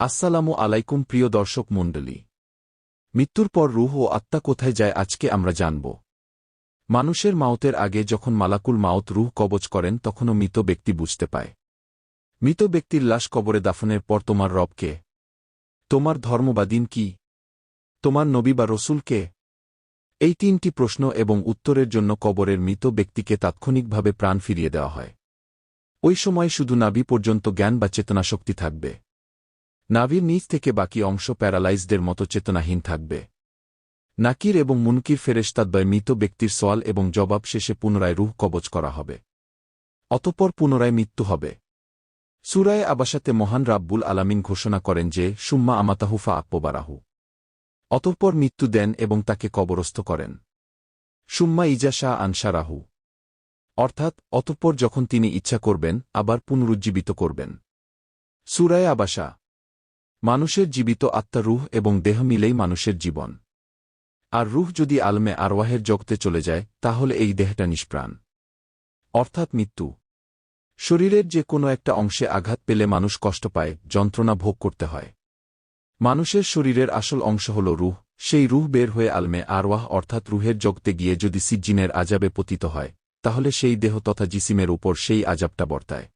আসসালামু আলাইকুম প্রিয় দর্শক মণ্ডলী। মৃত্যুর পর রুহ ও আত্মা কোথায় যায় আজকে আমরা জানব। মানুষের মাউতের আগে যখন মালাকুল মাউত রুহ কবচ করেন তখনও মৃত ব্যক্তি বুঝতে পায়। মৃত ব্যক্তির লাশ কবরে দাফনের পর তোমার রবকে তোমার ধর্ম বা দিন কি? তোমার নবী বা রসুলকে এই তিনটি প্রশ্ন এবং উত্তরের জন্য কবরের মৃত ব্যক্তিকে তাৎক্ষণিকভাবে প্রাণ ফিরিয়ে দেওয়া হয়। ওই সময় শুধু নাভি পর্যন্ত জ্ঞান বা চেতনাশক্তি থাকবে। নাভির নিচ থেকে বাকি অংশ প্যারালাইজদের মতো চেতনাহীন থাকবে। নাকির এবং মুনকির ফেরেস্তাদ্বয় মৃত ব্যক্তির সোয়াল এবং জবাব শেষে পুনরায় রুহ কবচ করা হবে। অতপর পুনরায় মৃত্যু হবে। সুরায় আবাসাতে মহান রাব্বুল আলামিন ঘোষণা করেন যে, সুম্মা আমাতাহুফা আকপবারাহু অতঃপর মৃত্যু দেন এবং তাকে কবরস্থ করেন। সুম্মা ইজাশা আনসারাহু অর্থাৎ, অতঃপর যখন তিনি ইচ্ছা করবেন, আবার পুনরুজ্জীবিত করবেন। সুরায় আবাসা। মানুষের জীবিত আত্মা রুহ এবং দেহ মিলেই মানুষের জীবন। আর রুহ যদি আলমে আরওয়াহের জগতে চলে যায়, তাহলে এই দেহটা নিষ্প্রাণ। অর্থাৎ মৃত্যু। শরীরের যে কোনো একটা অংশে আঘাত পেলে মানুষ কষ্ট পায়, যন্ত্রণা ভোগ করতে হয়। মানুষের শরীরের আসল অংশ হল রুহ, সেই রুহ বের হয়ে আলমে আরওয়াহ অর্থাৎ রুহের জগতে গিয়ে যদি সিজ্জিনের আজাবে পতিত হয়, তাহলে সেই দেহ তথা জিসিমের উপর সেই আজাবটা বর্তায়।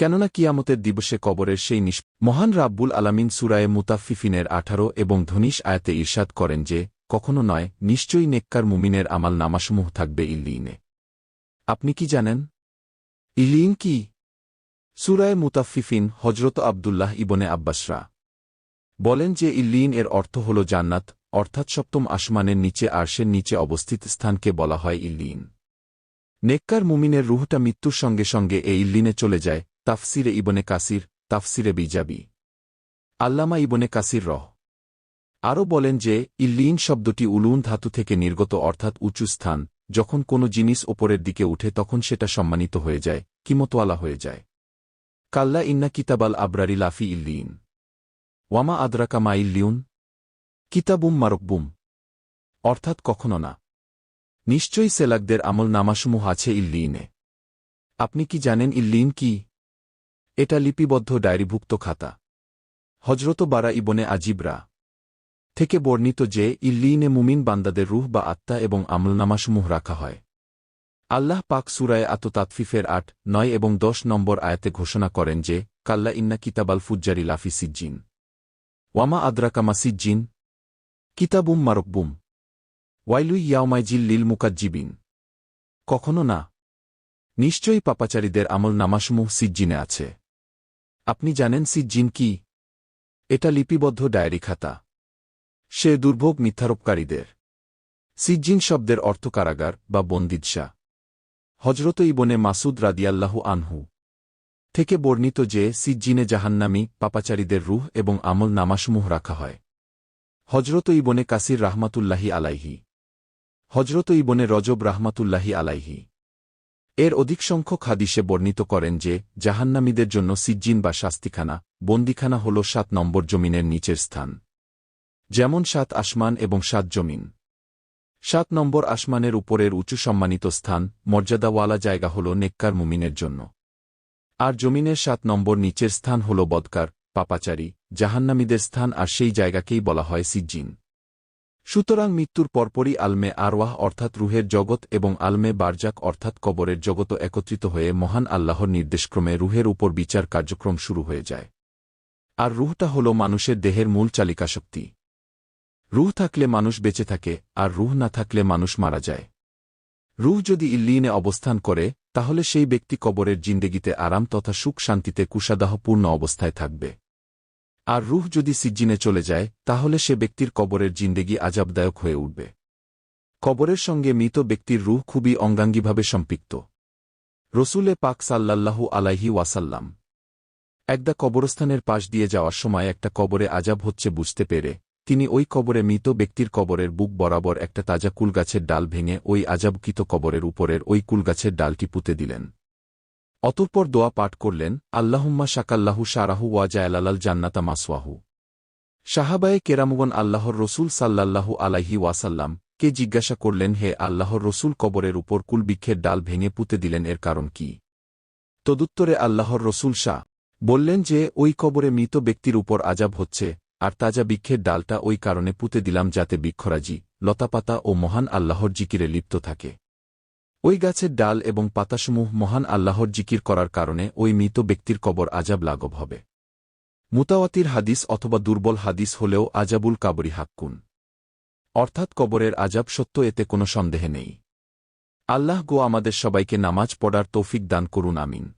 কেননা কিয়ামতের দিবসে কবরের সেই নিষ্প মহান রাব্বুল আলামিন সুরায়ে মুতাফিফিনের আঠারো এবং ধনিশ আয়াতে ঈর্ষাদ করেন যে, কখনো নয়, নিশ্চয়ই নেককার মুমিনের আমাল নামাসমূহ থাকবে ইল্লিনে। আপনি কি জানেন? ইলিন কি? সুরায় মুতাফিফিন হজরত আবদুল্লাহ ইবনে আব্বাসরা বলেন যে ইল্লিন এর অর্থ হল জান্নাত, অর্থাৎ সপ্তম আসমানের নিচে আরশের নিচে অবস্থিত স্থানকে বলা হয় ইল্লিন। নেককার মুমিনের রুহটা মৃত্যুর সঙ্গে সঙ্গে এই ইল্লিনে চলে যায় তাফসিরে ইবনে কাসির, তাফসিরে বিজাবি। আল্লামা ইবনে কাসির রহ। আরও বলেন যে, ইল্লিন শব্দটি উলুন ধাতু থেকে নির্গত অর্থাৎ উঁচু স্থান, যখন কোনো জিনিস ওপরের দিকে উঠে তখন সেটা সম্মানিত হয়ে যায়, কিমতওয়ালা হয়ে যায়। কাল্লা ইন্না কিতাবাল আবরারি লাফি ইল্লিন। ওয়ামা আদরাকা মা ইল্লিউন। কিতাবুম মারকবুম। অর্থাৎ কখনো না। নিশ্চয়ই সেলাকদের আমল নামাসমূহ আছে ইল্লিনে। আপনি কি জানেন ইল্লিন কি? এটা লিপিবদ্ধ ডায়েরিভুক্ত খাতা। হজরত বারা ইবনে আজিবরা থেকে বর্ণিত যে ইল্লিনে মুমিন বান্দাদের রুহ বা আত্মা এবং আমলনামাসমূহ রাখা হয়। আল্লাহ পাক সুরায় আত তাতফিফের আট, নয় এবং দশ নম্বর আয়াতে ঘোষণা করেন যে, কাল্লা ইন্না কিতাবাল ফুজ্জারি লাফি সিজ্জিন। ওয়ামা আদ্রাকামা সিজ্জিন। কিতাবুম মারকবুম। ওয়াইলুই ইয়াওমাইজিল লিল মুকাজ্জিবিন। কখনো না। নিশ্চয়ই পাপাচারীদের আমল নামাসমূহ সিজ্জিনে আছে। আপনি জানেন সিজ্জিন কি? এটা লিপিবদ্ধ ডায়েরি খাতা। সে দুর্ভোগ মিথ্যারোপকারীদের। সিজ্জিন শব্দের অর্থ কারাগার বা বন্দিদশা হজরত ইবনে মাসুদ রাদিয়াল্লাহু আনহু। থেকে বর্ণিত যে সিজ্জিনে জাহান্নামী, পাপাচারীদের রুহ এবং আমল নামাসমূহ রাখা হয়। হজরত ইবনে কাসির রাহমাতুল্লাহি আলাইহি। হজরত ইবনে রজব রাহমাতুল্লাহি আলাইহি। এর অধিক সংখ্যক হাদিসে বর্ণিত করেন যে, জাহান্নামীদের জন্য সিজ্জিন বা শাস্তিখানা, বন্দিখানা হল সাত নম্বর জমিনের নিচের স্থান। যেমন সাত আসমান এবং সাত জমিন। সাত নম্বর আসমানের উপরের উঁচু সম্মানিত স্থান, মর্যাদাওয়ালা জায়গা হল নেককার মুমিনের জন্য। আর জমিনের সাত নম্বর নিচের স্থান হল বদকার, পাপাচারী, জাহান্নামীদের স্থান আর সেই জায়গাকেই বলা হয় সিজ্জিন। সুতরাং মৃত্যুর পরপরই আলমে আরওয়াহ অর্থাৎ রুহের জগৎ এবং আলমে বারজাক অর্থাৎ কবরের জগৎ একত্রিত হয়ে মহান আল্লাহর নির্দেশক্রমে রুহের উপর বিচার কার্যক্রম শুরু হয়ে যায়। আর রুহটা হল মানুষের দেহের মূল চালিকাশক্তি। রুহ থাকলে মানুষ বেঁচে থাকে, আর রুহ না থাকলে মানুষ মারা যায়। রুহ যদি ইল্লিনে অবস্থান করে, তাহলে সেই ব্যক্তি কবরের জিন্দেগিতে আরাম তথা সুখ শান্তিতে কুষাদাহপূর্ণ অবস্থায় থাকবে। আর রুহ যদি সিজ্জিনে চলে যায়, তাহলে সে ব্যক্তির কবরের জিন্দেগি আজাবদায়ক হয়ে উঠবে। কবরের সঙ্গে মৃত ব্যক্তির রুহ খুবই অঙ্গাঙ্গিভাবে সম্পৃক্ত। রসুলে পাক সাল্লাল্লাহু আলাইহি ওয়াসাল্লাম একদা কবরস্থানের পাশ দিয়ে যাওয়ার সময় একটা কবরে আজাব হচ্ছে বুঝতে পেরে, তিনি ওই কবরে মৃত ব্যক্তির কবরের বুক বরাবর একটা তাজা কুলগাছের ডাল ভেঙে ওই আজাবকৃত কবরের উপরের ওই কুলগাছের ডালটি পুঁতে দিলেন। অতঃপর দোয়া পাঠ করলেন, আল্লাহুম্মা শাকাল্লাহু সারাহু ওয়াজায়ালাল জান্নাতা মাসওয়াহু। সাহাবায়ে কেরামগন আল্লাহর রসুল সাল্লাল্লাহু আলাইহি ওয়াসাল্লাম কে জিজ্ঞাসা করলেন, হে আল্লাহর রসুল, কবরের উপর কুলবৃক্ষের ডাল ভেঙে পুঁতে দিলেন, এর কারণ কি? তদুত্তরে আল্লাহর রসুল শাহ বললেন যে, ওই কবরে মৃত ব্যক্তির উপর আজাব হচ্ছে, আর তাজা বৃক্ষের ডালটা ওই কারণে পুঁতে দিলাম যাতে বৃক্ষরাজি, লতাপাতা ও মহান আল্লাহর জিকিরে লিপ্ত থাকে। ওই গাছের ডাল এবং পাতাসমূহ মহান আল্লাহর জিকির করার কারণে ওই মৃত ব্যক্তির কবর আজাব লাঘব হবে। মুতাওয়াতির হাদিস অথবা দুর্বল হাদিস হলেও আজাবুল কাবরি হাক্কুন। অর্থাৎ কবরের আজাব সত্য, এতে কোনো সন্দেহে নেই। আল্লাহ গো আমাদের সবাইকে নামাজ পড়ার তৌফিক দান করুন, আমিন।